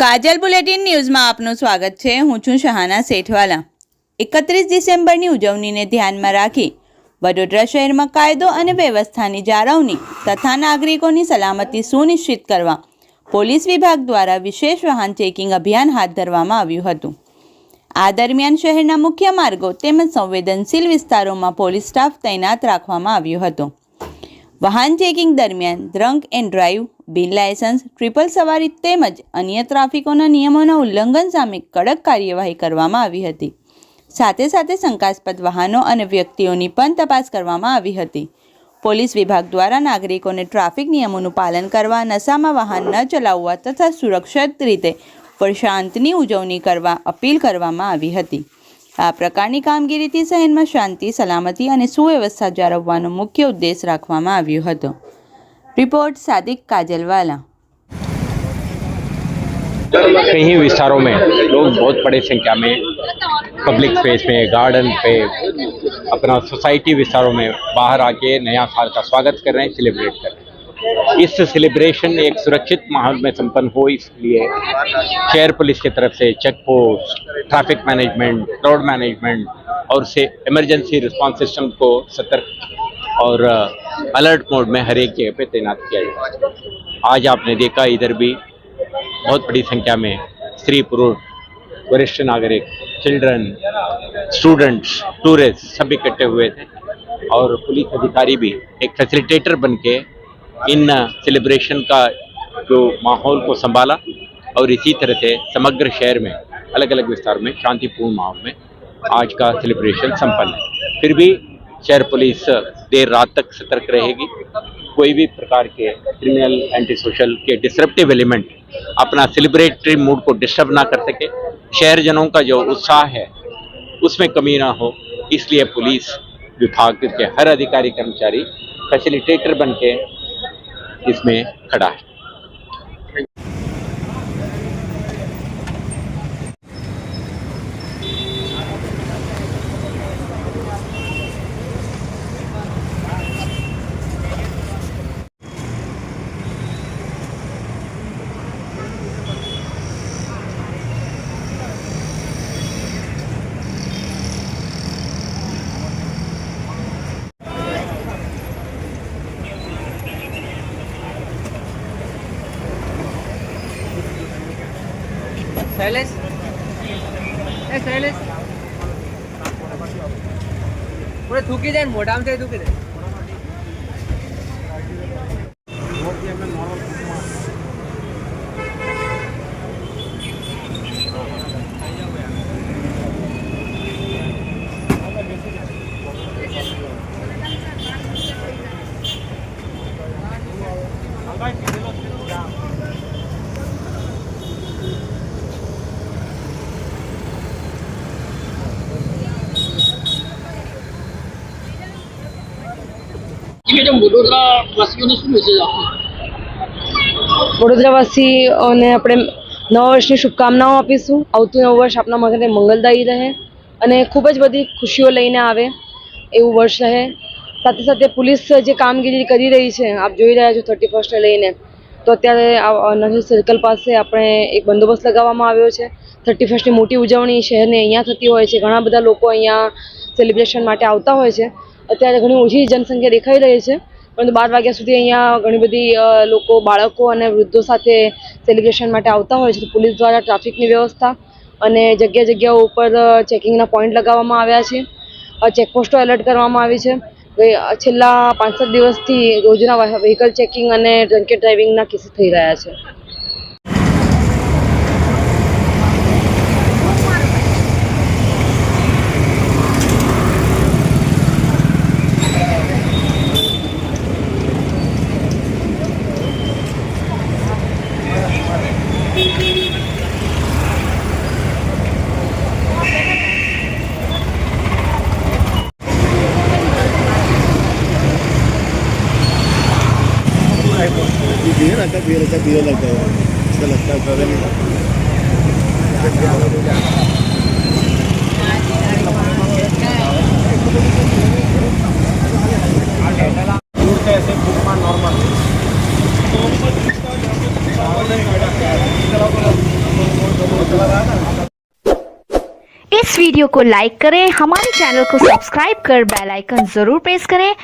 કાજલ bulletin ન્યૂઝમાં આપનું સ્વાગત છે. હું છું શહાના શેઠવાલા. એકત્રીસ ડિસેમ્બરની ઉજવણીને ધ્યાનમાં રાખી વડોદરા શહેરમાં કાયદો અને વ્યવસ્થાની જાળવણી તથા નાગરિકોની સલામતી સુનિશ્ચિત કરવા પોલીસ વિભાગ દ્વારા વિશેષ વાહન ચેકિંગ અભિયાન હાથ ધરવામાં આવ્યું હતું. આ દરમિયાન શહેરના મુખ્ય માર્ગો તેમજ સંવેદનશીલ વિસ્તારોમાં પોલીસ સ્ટાફ તૈનાત રાખવામાં આવ્યો હતો. વાહન ચેકિંગ દરમિયાન ડ્રંક એન્ડ ડ્રાઈવ બિન લાયસન્સ ટ્રિપલ સવારી તેમજ અન્ય ટ્રાફિકોના નિયમોના ઉલ્લંઘન સામે કડક કાર્યવાહી કરવામાં આવી હતી. સાથે સાથે શંકાસ્પદ વાહનો અને વ્યક્તિઓની પણ તપાસ કરવામાં આવી હતી. પોલીસ વિભાગ દ્વારા નાગરિકોને ટ્રાફિક નિયમોનું પાલન કરવા, નશામાં વાહન ન ચલાવવા તથા સુરક્ષિત રીતે વર્ષાંતની ઉજવણી કરવા અપીલ કરવામાં આવી હતી. આ પ્રકારની કામગીરીથી શહેરમાં શાંતિ સલામતી અને સુવ્યવસ્થા જાળવવાનો મુખ્ય ઉદ્દેશ રાખવામાં આવ્યો હતો રિપોર્ટ સાદિક કાજલવાલા कई विस्तारों में लोग बहुत बड़ी संख्या में पब्लिक स्पेस में गार्डन पे अपना सोसाइटी विस्तारों में बाहर आके नया साल का स्वागत कर रहे हैं सेलिब्रेट कर रहे हैं इस सेलिब्रेशन एक सुरक्षित माहौल में संपन्न हो, इसलिए शहर पुलिस की तरफ़ से check post traffic management road management और से इमरजेंसी रिस्पांस सिस्टम को सतर्क और अलर्ट मोड में हर एक जगह पे तैनात किया जाए आज आपने देखा, इधर भी बहुत बड़ी संख्या में स्त्री, पुरुष, वरिष्ठ नागरिक चिल्ड्रन स्टूडेंट्स टूरिस्ट सब इकट्ठे हुए थे और पुलिस अधिकारी भी एक फैसिलिटेटर बन के इन सेलिब्रेशन का जो माहौल को संभाला और इसी तरह से समग्र शहर में अलग अलग विस्तार में, शांतिपूर्ण माहौल में आज का सेलिब्रेशन संपन्न है। फिर भी शहर पुलिस देर रात तक सतर्क रहेगी। कोई भी प्रकार के क्रिमिनल एंटी सोशल के डिसरप्टिव एलिमेंट अपना सेलिब्रेटरी मूड को डिस्टर्ब ना कर सके। शहरजनों का जो उत्साह है, उसमें कमी ना हो। इसलिए पुलिस विभाग के हर अधिकारी, कर्मचारी फैसिलिटेटर बन के इसमें खड़ा है શૈલેષ એ શૈલેષ પૂરે થૂકી જાય ને મોઢામાં થઈ થૂકી જાય વડોદરાવાસીઓને આપણે નવા વર્ષની શુભકામનાઓ આપીશું. આવતું નવું વર્ષ આપણા માટે મંગલદાયી રહે અને ખૂબ જ બધી ખુશીઓ લઈને આવે એવું વર્ષ રહે. સાથે સાથે પોલીસ જે કામગીરી કરી રહી છે, આપ જોઈ રહ્યા છો થર્ટી ફર્સ્ટને લઈને, તો અત્યારે નહેરુ સર્કલ પાસે આપણે એક બંદોબસ્ત લગાવવામાં આવ્યો છે. થર્ટી ફર્સ્ટની મોટી ઉજવણી શહેરને અહીંયા થતી હોય છે. ઘણા બધા લોકો અહીંયા સેલિબ્રેશન માટે આવતા હોય છે. અત્યારે ઘણી ઓછી જનસંખ્યા દેખાઈ રહી છે, પરંતુ બાર વાગ્યા સુધી અહીંયા ઘણી બધી લોકો, બાળકો અને વૃદ્ધો સાથે સેલિબ્રેશન માટે આવતા હોય છે. પોલીસ દ્વારા ટ્રાફિકની વ્યવસ્થા અને જગ્યા જગ્યાઓ ઉપર ચેકિંગના પોઈન્ટ લગાવવામાં આવ્યા છે. ચેકપોસ્ટો એલર્ટ કરવામાં આવી છે. છેલ્લા પાંચ સાત દિવસથી રોજના વ્હીકલ ચેકિંગ અને ડ્રંકેટ ડ્રાઇવિંગના કેસીસ થઈ રહ્યા છે. ये लगता बियर लगता है इसका लगता है नहीं नॉर्मल इस वीडियो को लाइक करें, हमारे चैनल को सब्सक्राइब कर बेल आइकन ज़रूर प्रेस करें।